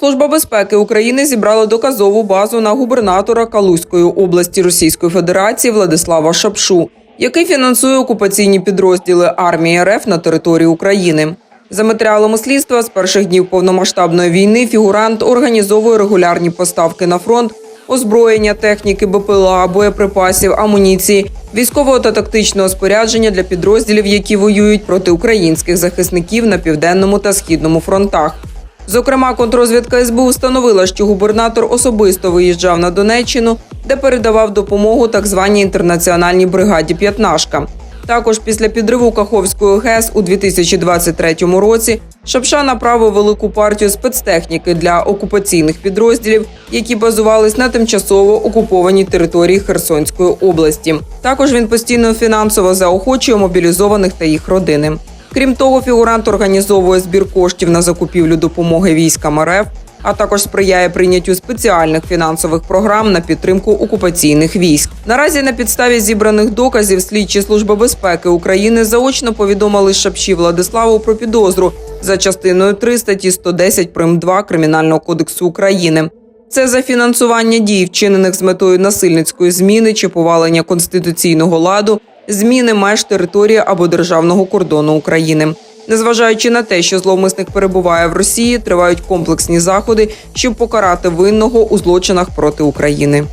Служба безпеки України зібрала доказову базу на губернатора Калузької області Російської Федерації Владислава Шапшу, який фінансує окупаційні підрозділи армії РФ на території України. За матеріалами слідства, з перших днів повномасштабної війни фігурант організовує регулярні поставки на фронт озброєння, техніки, БПЛА, боєприпасів, амуніції, військового та тактичного спорядження для підрозділів, які воюють проти українських захисників на південному та східному фронтах. Зокрема, контрозвідка СБУ встановила, що губернатор особисто виїжджав на Донеччину, де передавав допомогу так званій інтернаціональній бригаді «П'ятнашка». Також після підриву Каховської ГЕС у 2023 році Шапша направив велику партію спецтехніки для окупаційних підрозділів, які базувались на тимчасово окупованій території Херсонської області. Також він постійно фінансово заохочує мобілізованих та їх родини. Крім того, фігурант організовує збір коштів на закупівлю допомоги військам РФ, а також сприяє прийняттю спеціальних фінансових програм на підтримку окупаційних військ. Наразі на підставі зібраних доказів слідчі служби безпеки України заочно повідомили Шапші Владиславу про підозру за частиною 3 статті 110 прим. 2 Кримінального кодексу України. Це за фінансування дій, вчинених з метою насильницької зміни чи повалення конституційного ладу, зміни меж території або державного кордону України. Незважаючи на те, що зловмисник перебуває в Росії, тривають комплексні заходи, щоб покарати винного у злочинах проти України.